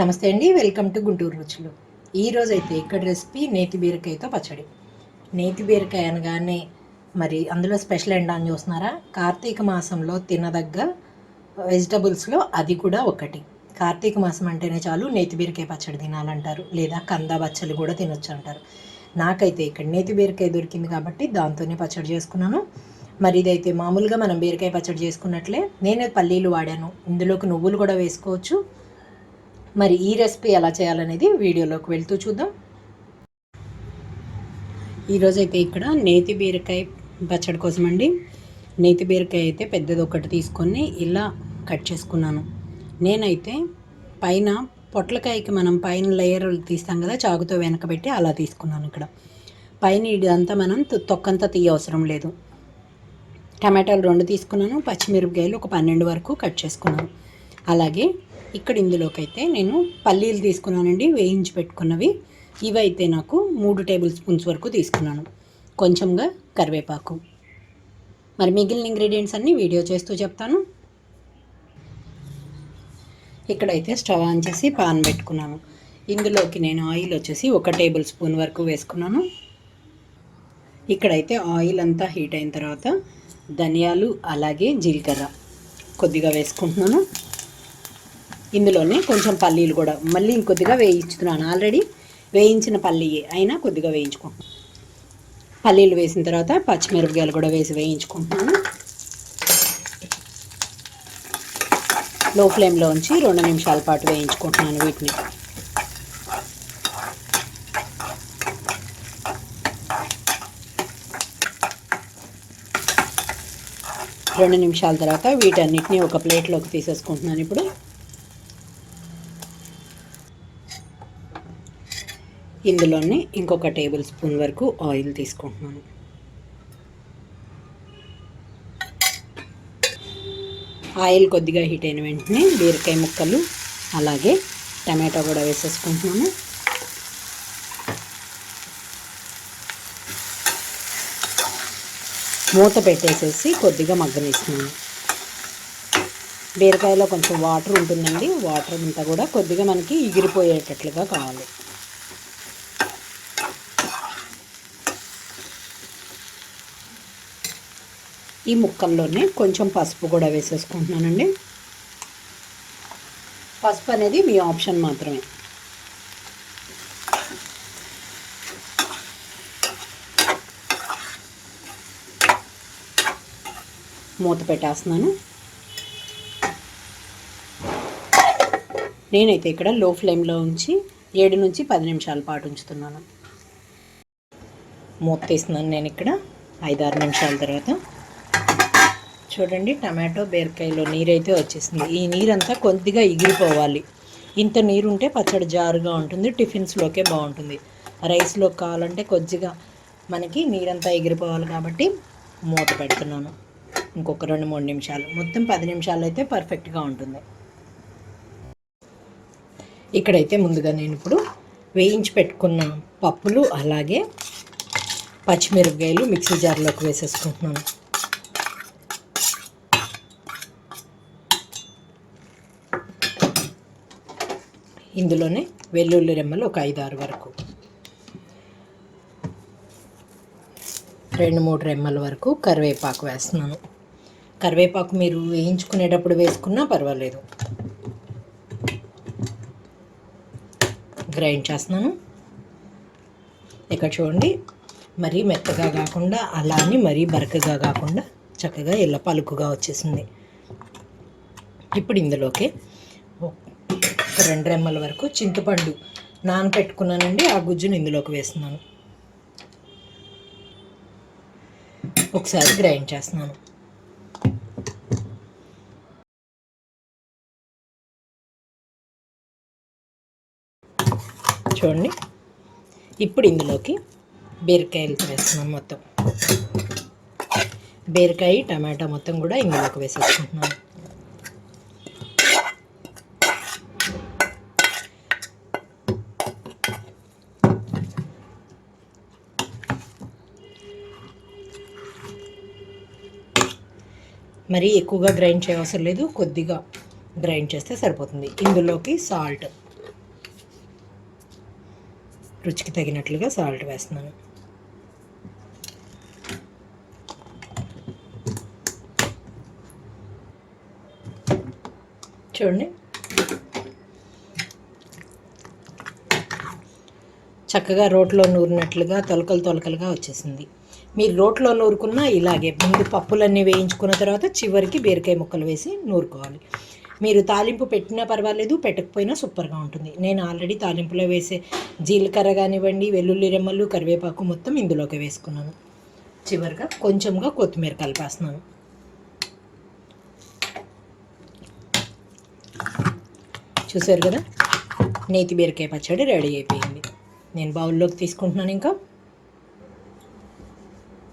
నమస్తే అండి welcome to Guntur రుచులు. ఈరోజు అయితే ఇక్కడ రెసిపీ నేతి బీరకాయతో పచ్చడి. నేతి బీరకాయ అనగానే మరి అందులో స్పెషల్ ఏంటా అని చూస్తున్నారా? కార్తీక మాసంలో తినదగ్గ వెజిటబుల్స్లో అది కూడా ఒకటి. కార్తీక మాసం అంటేనే చాలు నేతి బీరకాయ పచ్చడి తినాలంటారు లేదా కంద బచ్చలు కూడా తినొచ్చు అంటారు. నాకైతే ఇక్కడ నేతి బీరకాయ దొరికింది కాబట్టి దాంతోనే పచ్చడి చేసుకున్నాను. మరి ఇదైతే మామూలుగా మనం బీరకాయ పచ్చడి చేసుకున్నట్లే నేనే పల్లీలు వాడాను. ఇందులోకి నువ్వులు కూడా వేసుకోవచ్చు. మరి ఈ రెసిపీ ఎలా చేయాలనేది వీడియోలోకి వెళ్తూ చూద్దాం. ఈరోజు అయితే ఇక్కడ నేతి బీరకాయ పచ్చడి కోసం అండి నేతి బీరకాయ అయితే పెద్దది ఒకటి తీసుకొని ఇలా కట్ చేసుకున్నాను. నేనైతే పైన పొట్లకాయకి మనం పైన లేయర్ తీస్తాం కదా చాకుతో వెనకబెట్టి అలా తీసుకున్నాను ఇక్కడ. పైన ఇదంతా మనం తొక్కంతా తీయ అవసరం లేదు. టమాటాలు రెండు తీసుకున్నాను పచ్చిమిరపకాయలు ఒక పన్నెండు వరకు కట్ చేసుకున్నాను. అలాగే ఇక్కడ ఇందులోకి అయితే నేను పల్లీలు తీసుకున్నానండి వేయించి పెట్టుకున్నవి. ఇవైతే నాకు మూడు టేబుల్ స్పూన్స్ వరకు తీసుకున్నాను. కొంచెంగా కరివేపాకు. మరి మిగిలిన ఇంగ్రీడియంట్స్ అన్నీ వీడియో చేస్తూ చెప్తాను. ఇక్కడైతే స్టవ్ ఆన్ చేసి పాన్ పెట్టుకున్నాను. ఇందులోకి నేను ఆయిల్ వచ్చేసి ఒక టేబుల్ స్పూన్ వరకు వేసుకున్నాను. ఇక్కడైతే ఆయిల్ అంతా హీట్ అయిన తర్వాత ధనియాలు అలాగే జీలకర్ర కొద్దిగా వేసుకుంటున్నాను. ఇందులోనే కొంచెం పల్లీలు కూడా మళ్ళీ ఇంకొద్దిగా వేయించుతున్నాను. ఆల్రెడీ వేయించిన పల్లీయే అయినా కొద్దిగా వేయించుకుంటున్నాను. పల్లీలు వేసిన తర్వాత పచ్చిమిరపకాయలు కూడా వేసి వేయించుకుంటున్నాను. లో ఫ్లేమ్లో ఉంచి రెండు నిమిషాల పాటు వేయించుకుంటున్నాను వీటిని. రెండు నిమిషాల తర్వాత వీటన్నిటిని ఒక ప్లేట్లోకి తీసేసుకుంటున్నాను ఇప్పుడు. ఇందులోనే ఇంకొక టేబుల్ స్పూన్ వరకు ఆయిల్ తీసుకుంటున్నాను. ఆయిల్ కొద్దిగా హీట్ అయిన వెంటనే బీరకాయ ముక్కలు అలాగే టమాటో కూడా వేసేసుకుంటున్నాను. మూత పెట్టేసేసి కొద్దిగా మగ్గనిస్తున్నాను. బీరకాయలో కొంచెం వాటర్ ఉంటుందండి వాటర్ అంతా కూడా కొద్దిగా మనకి ఎగిరిపోయేటట్లుగా కావాలి. ఈ ముక్కల్లోనే కొంచెం పసుపు కూడా వేసేసుకుంటున్నానండి. పసుపు అనేది మీ ఆప్షన్ మాత్రమే. మూత పెట్టేస్తున్నాను. నేనైతే ఇక్కడ లో ఫ్లేమ్లో ఉంచి ఏడు నుంచి పది నిమిషాల పాటు ఉంచుతున్నాను. మూత తీస్తున్నాను నేను ఇక్కడ. ఐదారు నిమిషాల తర్వాత చూడండి టమాటో బీరకాయలో నీరైతే వచ్చేసింది. ఈ నీరంతా కొద్దిగా ఎగిరిపోవాలి. ఇంత నీరు ఉంటే పచ్చడి జారుగా ఉంటుంది టిఫిన్స్లోకే బాగుంటుంది. రైస్లో కావాలంటే కొద్దిగా మనకి నీరంతా ఎగిరిపోవాలి కాబట్టి మూత పెడుతున్నాను. ఇంకొక రెండు మూడు నిమిషాలు. మొత్తం పది నిమిషాలు అయితే పర్ఫెక్ట్గా ఉంటుంది. ఇక్కడైతే ముందుగా నేను ఇప్పుడు వేయించి పెట్టుకున్న పప్పులు అలాగే పచ్చిమిరపకాయలు మిక్సీ జార్లోకి వేసేసుకుంటున్నాను. ఇందులోనే వెల్లుల్లి రెమ్మలు ఒక ఐదు ఆరు వరకు. రెండు మూడు రెమ్మల వరకు కరివేపాకు వేస్తున్నాను. కరివేపాకు మీరు వేయించుకునేటప్పుడు వేసుకున్నా పర్వాలేదు. గ్రైండ్ చేస్తున్నాను. ఇక్కడ చూడండి మరీ మెత్తగా కాకుండా అలా అని మరీ బరకగా కాకుండా చక్కగా ఇలా పలుకుగా వచ్చేసింది. ఇప్పుడు ఇందులోకి ఒక రెండు రెమ్మల వరకు చింతపండు నానపెట్టుకున్నానండి. ఆ గుజ్జును ఇందులోకి వేస్తున్నాను. ఒకసారి గ్రైండ్ చేస్తున్నాను. చూడండి. ఇప్పుడు ఇందులోకి బీరకాయలు వేస్తున్నాను మొత్తం. బీరకాయ టమాటా మొత్తం కూడా ఇందులోకి వేసేసుకుంటున్నాను. మరీ ఎక్కువగా గ్రైండ్ చేయవసరం లేదు. కొద్దిగా గ్రైండ్ చేస్తే సరిపోతుంది. ఇందులోకి సాల్ట్. రుచికి తగినట్లుగా సాల్ట్ వేస్తున్నాను. చూడండి. చక్కగా రోట్లో నూరినట్లుగా తొలకలు తొలకలుగా వచ్చేసింది. మీరు రోట్లో నూరుకున్నా ఇలాగే ముందు పప్పులన్నీ వేయించుకున్న తర్వాత చివరికి బీరకాయ ముక్కలు వేసి నూరుకోవాలి. మీరు తాలింపు పెట్టినా పర్వాలేదు పెట్టకపోయినా సూపర్గా ఉంటుంది. నేను ఆల్రెడీ తాలింపులో వేసే జీలకర్ర కానివ్వండి వెల్లుల్లి రెమ్మలు కరివేపాకు మొత్తం ఇందులోకి వేసుకున్నాను. చివరిగా కొంచెంగా కొత్తిమీర కలిపేస్తున్నాను. చూసారు కదా? నేతి బీరకాయ పచ్చడి రెడీ అయిపోయింది. నేను బౌల్లోకి తీసుకుంటున్నాను ఇంకా.